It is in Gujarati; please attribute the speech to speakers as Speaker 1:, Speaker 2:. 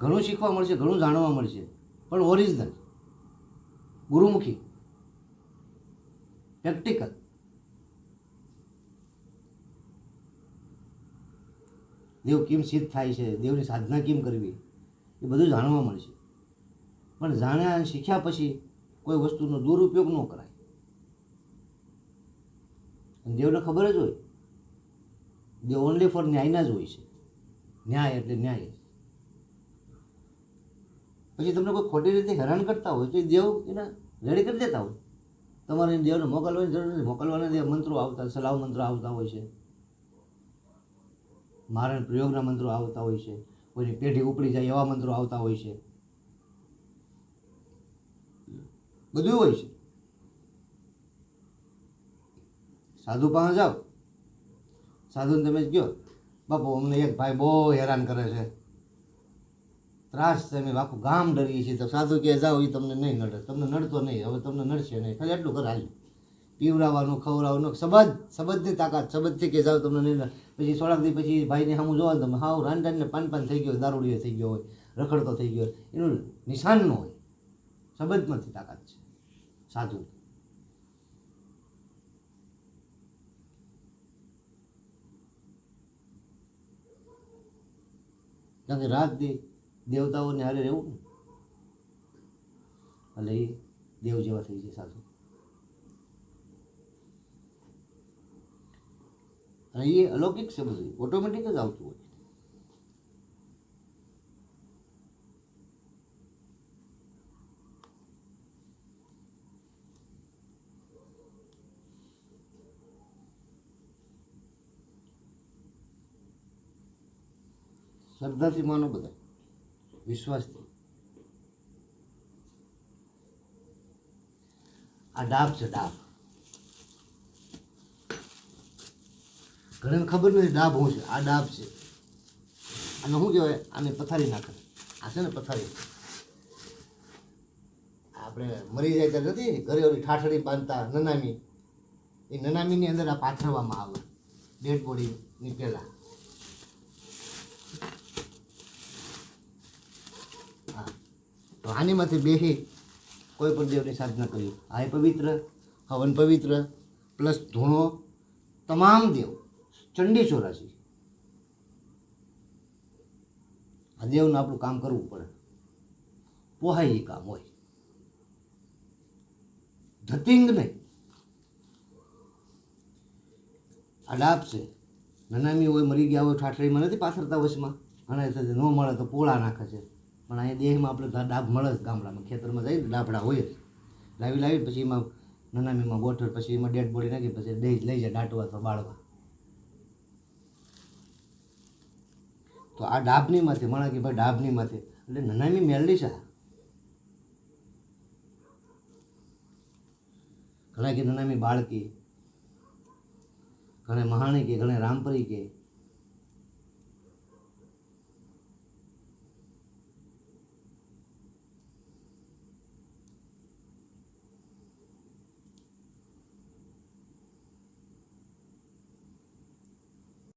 Speaker 1: ઘણું શીખવા મળશે, ઘણું જાણવા મળશે, પણ ઓરિજિનલ ગુરુમુખી પ્રેક્ટિકલ દેવ કેમ સિદ્ધ થાય છે, દેવની સાધના કેમ કરવી, એ બધું જાણવા મળશે. પણ જાણ્યા શીખ્યા પછી કોઈ વસ્તુનો દુરુપયોગ ન કરાય. દેવને ખબર જ હોય. દેવ ઓનલી ફોર ન્યાયના જ હોય છે. ન્યાય એટલે ન્યાય. પછી તમને કોઈ ખોટી રીતે હેરાન કરતા હોય તો એ દેવ એને રેડી કરી દેતા હોય. તમારે દેવને મોકલવાની જરૂર નથી. મોકલવાના દેવ મંત્રો આવતા સલાહ મંત્રો આવતા હોય છે. મારણ પ્રયોગના મંત્રો આવતા હોય છે. કોઈની પેઢી ઉપડી જાય એવા મંત્રો આવતા હોય છે. બધું હોય છે. સાધુ પાસે જાઓ. સાધુને તમે જ કહો, બાપુ, અમને એક ભાઈ બહુ હેરાન કરે છે. ત્રાસ છે અમે આખું ગામ ડરીએ છીએ. તો સાધુ કે જાઓ એ તમને નહીં નડે. તમને નડતો નહીં. હવે તમને નડશે નહીં. ખાલી એટલું કર હાલ. પીવડાવવાનું ખવડાવવાનું સબજ સબજની તાકાત. સબજથી કે જાઓ તમને નહીં પછી થોડાક દી પછી ભાઈને સામું જોવા તમે હાવ રાનને પાન પાન થઈ ગયો હોય, દારૂડિયો થઈ ગયો હોય રખડતો થઈ ગયો એનું નિશાન ન હોય. સબજમાંથી તાકાત છે. સાધુ. કારણ કે રાત દી દેવતાઓને હારે રહેવું ને? એટલે એ દેવ જેવા થઈ જાય સાસુ. અને એ અલૌકિક છે બધું. ઓટોમેટિક જ આવતું હોય. શ્રદ્ધાથી માનો બધા. વિશ્વાસથી આ ડાબ છે ડાબ. ઘણાને ખબર નથી ડાબ શું છે. આ ડાબ છે. આને શું કહેવાય? આને પથારી નાખે. આ છે ને પથારી. આપણે મરી જાય ત્યાં નથી. ઘરે ઓલી ઠાઠડી બાંધતા નનામી. એ નનામીની અંદર આ પાથરવામાં આવે. ડેડ બોડીની પહેલાં. તો આનીમાંથી બેસી કોઈ પણ દેવની સાધના કરી. હાય પવિત્ર હવન પવિત્ર, પ્લસ ધૂણો, તમામ દેવ, ચંડી ચોરાશી. આ દેવનું આપણું કામ કરવું પડે. પોહાય એ કામ હોય. ધતિંગ નહીં. ડાબ છે. નનામી હોય મરી ગયા હોય, ઠાઠરીમાં નથી, પાથરતા વશમાં. અને ન મળે તો પોળા નાખે છે. પણ અહીંયા દેહમાં આપણે ડાભ મળે ગામડામાં. ખેતરમાં જઈએ ડાભડા હોય જ. લાવી લાવી પછી એમાં નનામીમાં ગોઠળ પછી એમાં ડેડ બોડી નાખી પછી દહીં લઈ જાય દાટવા અથવા બાળવા. તો આ ડાબની માથે માણા કે ભાઈ ડાબની માથે એટલે નનામી મેલડી છે ઘણા કે નનામી બાળકી, ઘણે મહાણી કે, ઘણે રામપરી કે